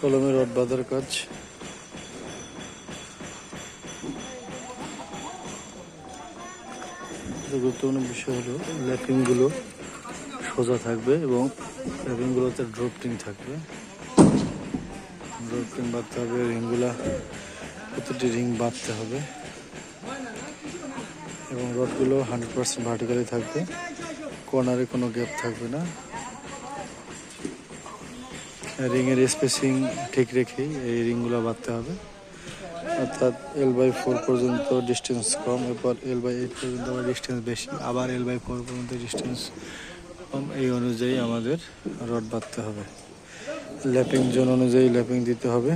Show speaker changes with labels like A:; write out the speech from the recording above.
A: কলমে রড বাঁধার কাজ। গুরুত্বপূর্ণ বিষয় হলো, ল্যাপিংগুলো সোজা থাকবে এবং ল্যাপিংগুলোতে ড্রপটিং থাকবে। ড্রপটিং বাঁধতে হবে, রিংগুলা, প্রতিটি রিং বাঁধতে হবে। এবং রডগুলো হান্ড্রেড পার্সেন্ট ভার্টিক্যালি থাকবে। কর্নারে কোনো গ্যাপ থাকবে না। রিংয়ের স্পেসিং ঠিক রেখেই এই রিংগুলো বাঁধতে হবে। অর্থাৎ এল বাই ফোর পর্যন্ত ডিস্টেন্স কম, এরপর এল বাই এইট পর্যন্ত আবার ডিস্টেন্স বেশি, আবার এল বাই ফোর পর্যন্ত ডিস্টেন্স কম। এই অনুযায়ী আমাদের রড বাঁধতে হবে। ল্যাপিং জোন অনুযায়ী ল্যাপিং দিতে হবে।